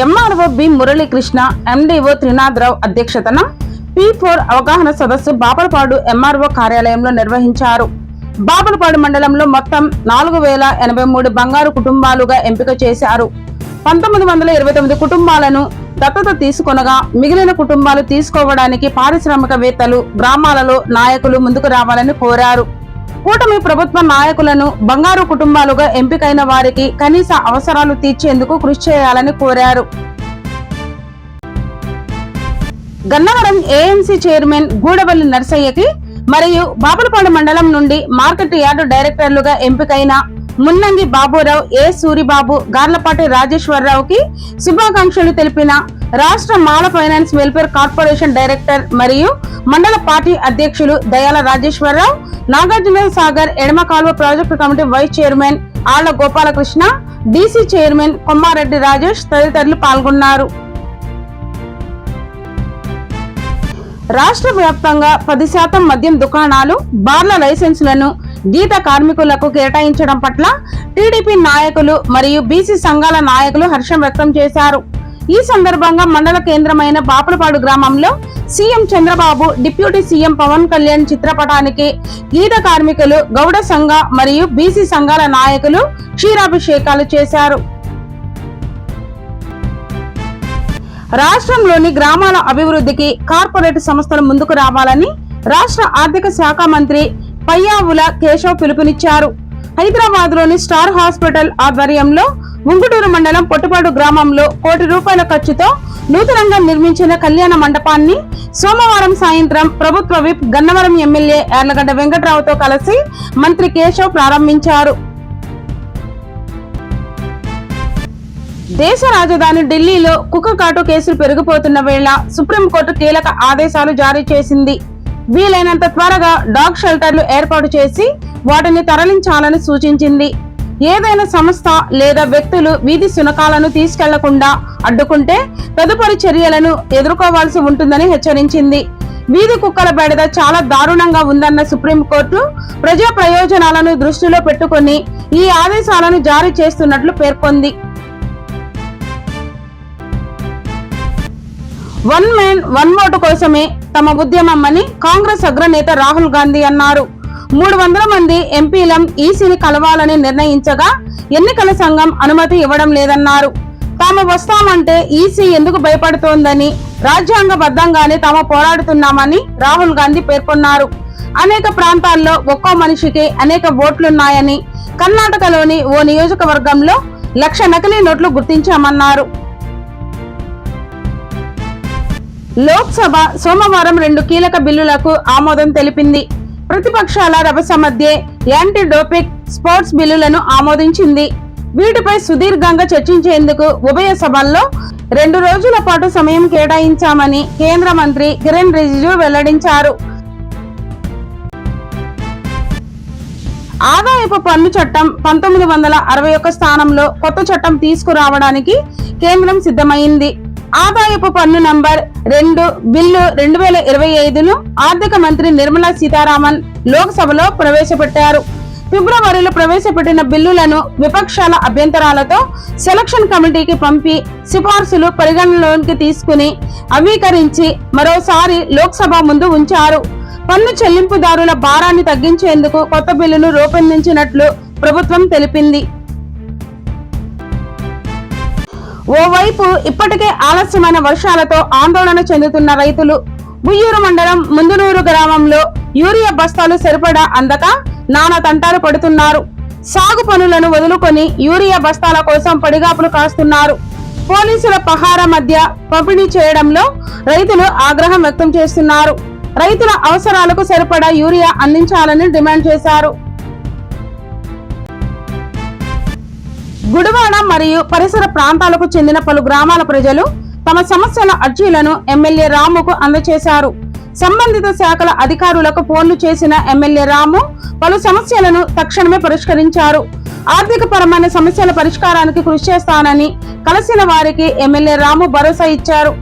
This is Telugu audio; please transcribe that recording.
MRO B Muralikrishna MDO Trinatharao అధ్యక్షతన పి ఫోర్ అవగాహన సదస్సు బాపలపాడు ఎంఆర్ఓ కార్యాలయంలో నిర్వహించారు. బాపలపాడు మండలంలో మొత్తం నాలుగు వేల ఎనభై మూడు బంగారు కుటుంబాలుగా ఎంపిక చేశారు. పంతొమ్మిది వందల ఇరవై తొమ్మిది కుటుంబాలను దత్తత తీసుకొనగా మిగిలిన కుటుంబాలు తీసుకోవడానికి పారిశ్రామికవేత్తలు గ్రామాలలో నాయకులు ముందుకు రావాలని కోరారు. కూటమి ప్రభుత్వ నాయకులను బంగారు కుటుంబాలుగా ఎంపికైన వారికి కనీస అవసరాలు తీర్చేందుకు కృషి చేయాలని కోరారు. గన్నవరం ఏఎంసీ చైర్మన్ గూడవల్లి నర్సయ్యకి మరియు బాపులపాడు మండలం నుండి మార్కెట్ యార్డు డైరెక్టర్లుగా ఎంపికైన మున్నంగి బాబురావు ఏ సూరిబాబు గార్లపాటి రాజేశ్వరరావుకి శుభాకాంక్షలు తెలిపిన రాష్ట్ర Mala finance welfare corporation director మరియు మండల పార్టీ అధ్యక్షులు దయాల రాజేశ్వరరావు నాగార్జున సాగర్ ఎడమ కాలువ project committee vice chairman Alla Gopalakrishna DC chairman Kommareddy Rajesh తదితరులు పాల్గొన్నారు. రాష్ట్ర వ్యాప్తంగా పది శాతం మద్యం దుకాణాలు బార్ల లైసెన్సులను గీత కార్మికులకు కేటాయించడం పట్ల టీడీపీ నాయకులు మరియు బీసీ సంఘాల నాయకులు హర్షం వ్యక్తం చేశారు. ఈ సందర్భంగా మండల కేంద్రమైన బాపులపాడు గ్రామంలో CM Chandrababu deputy CM Pawan Kalyan చిత్రపటానికి గీత కార్మికులు గౌడ సంఘ మరియు బీసీ సంఘాల నాయకులు క్షీరాభిషేకాలు చేశారు. రాష్ట్రంలోని గ్రామాల అభివృద్ధికి కార్పొరేట్ సంస్థలు ముందుకు రావాలని రాష్ట్ర ఆర్థిక శాఖ మంత్రి పయ్యావుల కేశవ్ పిలుపునిచ్చారు. హైదరాబాద్లోని స్టార్ హాస్పిటల్ ఆధ్వర్యంలో ముంగుటూరు మండలం పొట్టుపాడు గ్రామంలో కోటి రూపాయల ఖర్చుతో నూతనంగా నిర్మించిన కళ్యాణ మండపాన్ని సోమవారం సాయంత్రం ప్రభుత్వ విప్ గన్నవరం ఎమ్మెల్యే యార్లగడ్డ వెంకట్రావుతో కలిసి మంత్రి కేశవ్ ప్రారంభించారు. దేశ రాజధాని ఢిల్లీలో కుక్క కాటు కేసులు పెరిగిపోతున్న వేళ సుప్రీంకోర్టు కీలక ఆదేశాలు జారీ చేసింది. వీలైనంత త్వరగా డాగ్ షెల్టర్లు ఏర్పాటు చేసి వాటిని తరలించాలని సూచించింది. ఏదైనా సంస్థ లేదా వ్యక్తులు వీధి శునకాలను తీసుకెళ్ళకుండా అడ్డుకుంటే తదుపరి చర్యలను ఎదుర్కోవాల్సి ఉంటుందని హెచ్చరించింది. వీధి కుక్కల బెడద చాలా దారుణంగా ఉందన్న సుప్రీంకోర్టు ప్రజా ప్రయోజనాలను దృష్టిలో పెట్టుకుని ఈ ఆదేశాలను జారీ చేస్తున్నట్లు పేర్కొంది. వన్ మ్యాన్ వన్ ఓటు కోసమే తమ ఉద్యమమని కాంగ్రెస్ అగ్రనేత రాహుల్ గాంధీ అన్నారు. మూడు వందల మంది ఎంపీలం ఈసీని కలవాలని నిర్ణయించగా ఎన్నికల సంఘం అనుమతి ఇవ్వడం లేదన్నారు. తాము వస్తామంటే ఈసీ ఎందుకు భయపడుతోందని రాజ్యాంగబద్ధంగానే తాము పోరాడుతున్నామని రాహుల్ గాంధీ పేర్కొన్నారు. అనేక ప్రాంతాల్లో ఒక్కో మనిషికి అనేక ఓట్లున్నాయని కర్ణాటకలోని ఓ నియోజకవర్గంలో లక్ష నకిలీ నోట్లు గుర్తించామన్నారు. లోక్సభ సోమవారం రెండు కీలక బిల్లులకు ఆమోదం తెలిపింది. ప్రతిపక్షాల రభస మధ్య యాంటీ డోపిక్ స్పోర్ట్స్ బిల్లులను ఆమోదించింది. వీటిపై సుదీర్ఘంగా చర్చించేందుకు ఉభయ సభల్లో రెండు రోజుల పాటు సమయం కేటాయించామని కేంద్ర మంత్రి కిరణ్ రిజిజు వెల్లడించారు. ఆదాయపు పన్ను చట్టం పంతొమ్మిది వందల అరవై ఒక్క స్థానంలో కొత్త చట్టం తీసుకురావడానికి కేంద్రం సిద్ధమైంది. ఆదాయపు పన్ను నంబర్ రెండు బిల్లు రెండు వేల ఇరవై ఐదును ఆర్థిక మంత్రి నిర్మలా సీతారామన్ లోక్సభలో ప్రవేశపెట్టారు. ఫిబ్రవరిలో ప్రవేశపెట్టిన బిల్లులను విపక్షాల అభ్యంతరాలతో సెలక్షన్ కమిటీకి పంపి సిఫార్సులు పరిగణనలోకి తీసుకుని అంగీకరించి మరోసారి లోక్సభ ముందు ఉంచారు. పన్ను చెల్లింపుదారుల భారాన్ని తగ్గించేందుకు కొత్త బిల్లును రూపొందించినట్లు ప్రభుత్వం తెలిపింది. ఓవైపు ఇప్పటికే ఆలస్యమైన వర్షాలతో ఆందోళన చెందుతున్న రైతులు. బుయ్యూరు మండలం ముందునూరు గ్రామంలో యూరియా బస్తాలు సరిపడా అందక నానా తంటాలు పడుతున్నారు. సాగు పనులను వదులుకొని యూరియా బస్తాల కోసం పడిగాపులు కాస్తున్నారు. పోలీసుల పహార మధ్య పంపిణీ చేయడంలో రైతులు ఆగ్రహం వ్యక్తం చేస్తున్నారు. రైతుల అవసరాలకు సరిపడా యూరియా అందించాలని డిమాండ్ చేశారు. గుడివాడ మరియు పరిసర ప్రాంతాలకు చెందిన పలు గ్రామాల ప్రజలు తమ సమస్యల అర్జీలను ఎమ్మెల్యే రాముకు అందజేశారు సంబంధిత శాఖల అధికారులకు ఫోన్లు చేసిన ఎమ్మెల్యే రాము పలు సమస్యలను తక్షణమే పరిష్కరించారు. ఆర్థిక పరమైన సమస్యల పరిష్కారానికి కృషి చేస్తానని కలిసిన వారికి ఎమ్మెల్యే రాము భరోసా ఇచ్చారు.